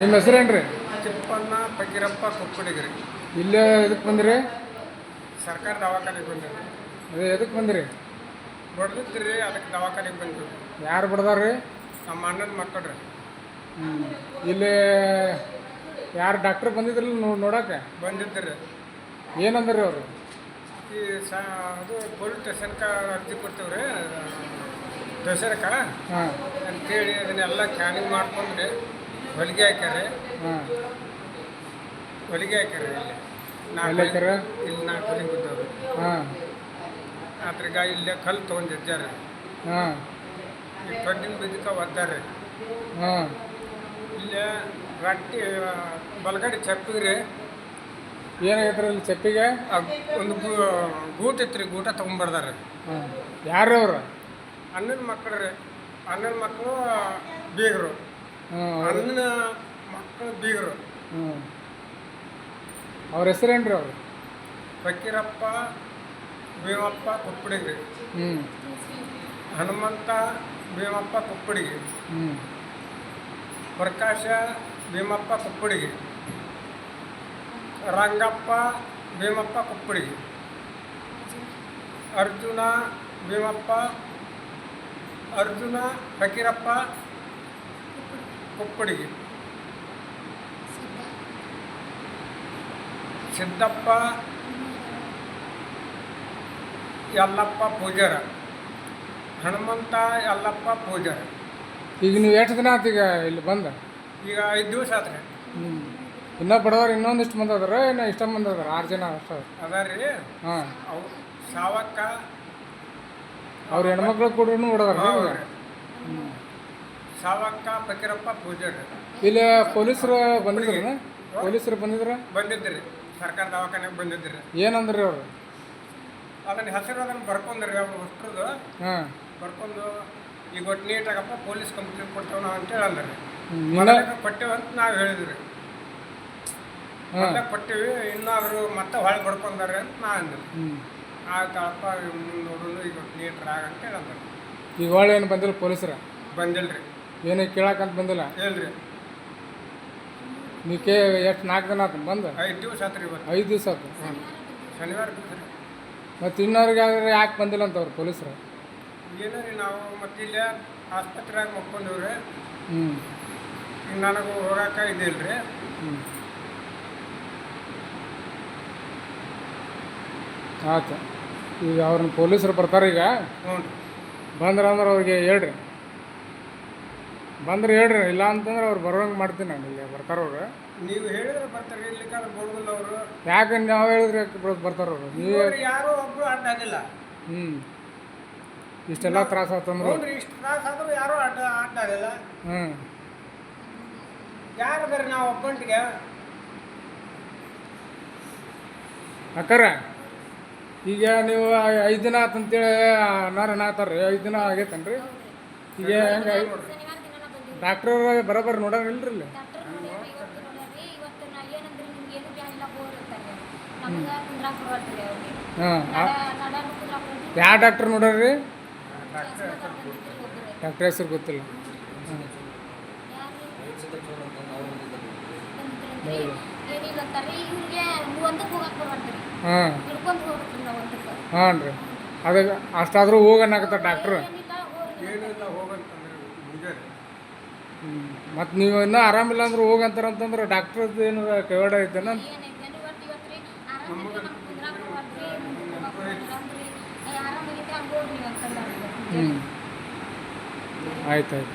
ನಿಮ್ಮ ಹೆಸರೇನ್ರಿ? ತಿಪ್ಪಣ್ಣ ಫಕೀರಪ್ಪ ಕುಕ್ಕುಡಿಗ್ರಿ ಇಲ್ಲೇ ಎದಕ್ಕೆ ಬಂದ್ರಿ? ಸರ್ಕಾರ ದವಾಖಾನೆಗೆ ಬಂದಿರಿ ಅದೇ ಎದಕ್ಕೆ ಬಂದ್ರಿ? ಬಡ್ದಿದ್ರಿ ಅದಕ್ಕೆ ದವಾಖಾನೆಗೆ ಬಂದ್ರಿ ಯಾರು ಬಡ್ದಾರ್ರಿ? ನಮ್ಮ ಅಣ್ಣನ ಮಕ್ಕಳ್ರಿ. ರೀ ಹ್ಞೂ ಇಲ್ಲಿ ಯಾರು ಡಾಕ್ಟ್ರ್ ಬಂದಿದ್ರಲ್ಲ ನೋ- ನೋಡಕ್ಕೆ ಬಂದಿದ್ರಿ. ಏನಂದ್ರಿ ಅವರು? ಈ ಸ ಅದು ಪೊಲೀಸ್ ಸ್ಟೇಷನ್ಗೆ ಅರ್ಜಿ ಕೊಡ್ತೀವ್ರಿ. ದಸರಕ್ಕ? ಹಾಂ. ಅಂತೇಳಿ ಅದನ್ನೆಲ್ಲ ಕ್ಯಾನಿಂಗ್ ಮಾಡ್ಕೊಂಡ್ರಿ. ಹೊಲಿಗೆ ಹಾಕ್ಯಾರೆ. ಹಾಂ ಹೊಲಿಗೆ ಹಾಕ್ಯಾರೆ ಇಲ್ಲಿ. ಎಲ್ಲಿ ಹಾಕ್ಯಾರ? ಇಲ್ಲಿ ನಾಲ್ಕು ಹೊಲಿಗೆ ಬಿದ್ದವ್ರಿ ಹಾಂ. ಅದ್ರಾಗ ಇಲ್ಲೇ ಕಲ್ಲು ತೊಗೊಂಡಿದ್ದಾರೆ ಹಾಂ. ಈ ಕಡ್ಡಿನ ಬಿದ್ದಕ್ಕೆ ಒದ್ದಾರಿ. ಹಾಂ. ಇಲ್ಲೇ ರಟ್ಟಿ ಬಲಗಡೆ ಚಪ್ಪಿಗ್ರಿ ಏನಾಗೈತ್ರಿ ಇಲ್ಲಿ ಚಪ್ಪಿಗೆ? ಆ ಒಂದು ಗೂ- ಗೂಟ ಇತ್ತು ರೀ ಗೂಟ ತೊಗೊಂಬರ್ದಾರೆ ಹಾಂ. ಯಾರು ಅವರು? ಅಣ್ಣನ ಮಕ್ಕಳು ರೀ. ಅಣ್ಣನ ಮಕ್ಕಳು ಬೀಗರು. ಅಣ್ಣನ ಮಕ್ಕಳು ಬೀಗರು. ಹ್ಞೂ ಅವ್ರ ಹೆಸರೇನ್ರಿ ಅವರು? ಫಕೀರಪ್ಪ ಭೀಮಪ್ಪ ಕುಪ್ಪಡಿಗ್ರಿ. ಹ್ಞೂ ಹನುಮಂತ ಭೀಮಪ್ಪ ಕುಪ್ಪಡಿಗೆ. ಹ್ಞೂ ಪ್ರಕಾಶ ಭೀಮಪ್ಪ ಕುಪ್ಪಡಿಗೆ. ರಂಗಪ್ಪ ಭೀಮಪ್ಪ ಕುಪ್ಪಡಿಗೆ. ಅರ್ಜುನ ಭೀಮಪ್ಪ ಅರ್ಜುನ ಫಕೀರಪ್ಪ ಕುಪ್ಪಡಿಗೆ. ಸಿದ್ದಪ್ಪ ಯಲ್ಲಪ್ಪ ಪೂಜಾರ. ಹನುಮಂತ ಯಲ್ಲಪ್ಪ ಪೂಜಾರ. ಈಗ ನೀವು ಎಷ್ಟು ದಿನ ಆತ ಈಗ ಇಲ್ಲಿ ಬಂದ? ಈಗ ಐದು ದಿವಸ ಆತ್ರಿ ಹ್ಞೂ ಇನ್ನೂ ಬಡವರು ಇನ್ನೊಂದಿಷ್ಟು ಮಂದಿ ಅದಾರ ಇನ್ನು ಇಷ್ಟ ಮಂದಿ ಅದಾರ ಆರು ಜನ ಅಷ್ಟು ಅದಾರಿ? ಹಾಂ. ಅವು ಸಾವಕ್ಕ ಅವ್ರ ಹೆಣ್ಮಕ್ಳು ಕೂಡ ಹೊಡೆದಾರ ಹೌದು. ಸಾವಕ್ಕ ಫಕೀರಪ್ಪ ಪೂಜಾರಿ ಇಲ್ಲಿ ಪೊಲೀಸರು ಬಂದಿದ್ರು ಪೊಲೀಸರು ಬಂದಿದ್ರ? ಬಂದಿದ್ರಿ ಸರ್ಕಾರ ದವಾಖಾನೆಗೆ ಬಂದಿದ್ರಿ ಏನಂದ್ರಿ ಅವರು? ಅದನ್ನ ಹೆಸರು ಅದನ್ನ ಬರ್ಕೊಂಡ್ರಿ ಅವ್ರು ಅಷ್ಟ್ರದ್ದು ಹಾಂ. ಬರ್ಕೊಂಡು ಈಗ ಒಟ್ಟು ನೀಟಾಗಪ್ಪ ಪೊಲೀಸ್ ಕಂಪ್ಲೇಂಟ್ ಕೊಡ್ತೇವೆ ನಾವು ಅಂತ ಅಂದ್ರಿ ಮೊದಲಿಗೆ ಕೊಟ್ಟೇವೆ ಅಂತ ನಾವು ಹೇಳಿದ್ರಿ. ಮೊದಲೇ ಕೊಟ್ಟಿವಿ ಇನ್ನಾದ್ರು ಮತ್ತೆ ಹೊಳೆ ಬಡ್ಕೊಂಡಾರೆ ಅಂತ ನಾ ಅಂದ್ರಿ ಆಯ್ತಪ್ಪ ನೋಡೋದು ಈಗ ಒಟ್ಟು ನೀಟ್ರ್ ಆಗಂತ ಹೇಳಂದ್ರಿ ಈಗ ಹೊಳೆ ಏನು ಬಂದಿಲ್ಲ ಪೊಲೀಸರ? ಬಂದಿಲ್ರಿ. ಏನು ಕೇಳಕ್ಕಂತ ಬಂದಿಲ್ಲ. ಹೇಳ್ರಿ. ನೀ ಕೇ ಎಷ್ಟು ನಾಲ್ಕು ದಿನ ಆತು ಬಂದು? ಐದು ದಿವಸ ಆತ್ರಿ ಇವತ್ತು. ಐದು ದಿವಸ ಆತು. ಹಾಂ. ಶನಿವಾರ ಮತ್ತು ಇನ್ನವ್ರಿಗೆ ಯಾರು ಯಾಕೆ ಬಂದಿಲ್ಲ ಅಂತ ಅವ್ರು ಪೊಲೀಸರು? ಏನೋ ರೀ ನಾವು ಮತ್ತೆ ಇಲ್ಲೇ ಆಸ್ಪತ್ರೆಯಾಗ ಮಕ್ಕೊಂಡೇವ್ರಿ. ಹ್ಞೂ ಈಗ ನನಗೆ ಹೋಗಕ್ಕೆ ಇದಿಲ್ಲ ರೀ ಹ್ಞೂ ಆಯ್ತು ಈಗ ಅವ್ರನ್ನ ಪೊಲೀಸರು ಬರ್ತಾರೆ ಈಗ ಹ್ಞೂ ಬಂದ್ರೆ ಅಂದ್ರೆ ಅವ್ರಿಗೆ ಹೇಳ್ರಿ. ಬಂದ್ರೆ ಹೇಳ್ರಿ ಇಲ್ಲ ಅಂತಂದ್ರೆ ಅವ್ರು ಬರೋಂಗೆ ಮಾಡ್ತೀನಿ ನಾನು ಇಲ್ಲಿ ಬರ್ತಾರೆ ಅವ್ರು. ನೀವು ಹೇಳಿದ್ರೆ ಬರ್ತಾರೆ ಇಲ್ಲಿಕಾದ್ರೆ ಬೋರ್ಗುಲ್ ಅವರು. ಯಾಕೆ ನಾವು ಹೇಳಿದ್ರೆ ಬರ್ತಾರೆ ಅವರು? ನೀವು ಯಾರು ಒಬ್ರು ಅಡ್ಡ ಆಗಿಲ್ಲ. ಹ್ಞೂ ಇಷ್ಟೆಲ್ಲ ತ್ರಾಸ ಆತಂದ್ರು ಇಷ್ಟು ತ್ರಾಸ ಆದ್ರೂ ಯಾರು ಅಡ್ಡ ಅಡ್ಡ ಆಗಿಲ್ಲ. ಹ್ಞೂ ಯಾರು ಬರ್ರಿ ನಾವು ಒಬ್ಬಂಟಿಗೆ? ಅಕ್ಕರ ಈಗ ನೀವು ಐದು ದಿನ ಆತಂತೇಳಿ ಅನ್ನಾರ ಅನ್ನತ್ತಾರ ರೀ ಐದು ದಿನ ಆಗೈತನ್ರಿ? ಈಗ ಹೆಂಗೆ ಡಾಕ್ಟ್ರ್ ಬರೋಬ್ಬರಿ ನೋಡೋಣ ಇಲ್ರಿ ಇಲ್ಲಿ? ಡಾಕ್ಟರ್ ನೋಡ್ಯಾರಿ ಇವತ್ತು ನೋಡ್ಯಾರಿ ಏನಂದ್ರೆ ನಿಮ್ಗೆ ಏನು ಬ್ಯಾನಿಲ್ಲ ಬೋರ್ ಇರ್ತಾರೆ ನಮ್ಗೆ ಕುಂದ್ರಾಕ್ ಬರಲ್ರಿ ಅವ್ರಿಗೆ. ಹಾಂ ನಡ ನಡಾನು ಕುಂದ್ರಾಕ್ ಬರಲ್ರಿ ಯಾವ ಡಾಕ್ಟ್ರ್ ನೋಡ್ರಿ ಡಾಕ್ಟ್ರ್ ಹೆಸರು ಗೊತ್ತಿಲ್ಲ. ಹಾಂ. ಹ್ಞೂ ಹಾಂ ರೀ ಅದಕ್ಕೆ ಅಷ್ಟಾದರೂ ಹೋಗನ್ನಾಗತ್ತ ಡಾಕ್ಟ್ರು. ಮತ್ತು ನೀವು ಇನ್ನೂ ಆರಾಮಿಲ್ಲ ಅಂದ್ರೆ ಹೋಗಂತಾರಂತಂದ್ರೆ ಡಾಕ್ಟ್ರದ್ದು ಏನು ಕೈವಾಡ ಐತೆನ ಅಂತಂದ್ರೆ ಹ್ಞೂ ಆಯ್ತು ಆಯ್ತು.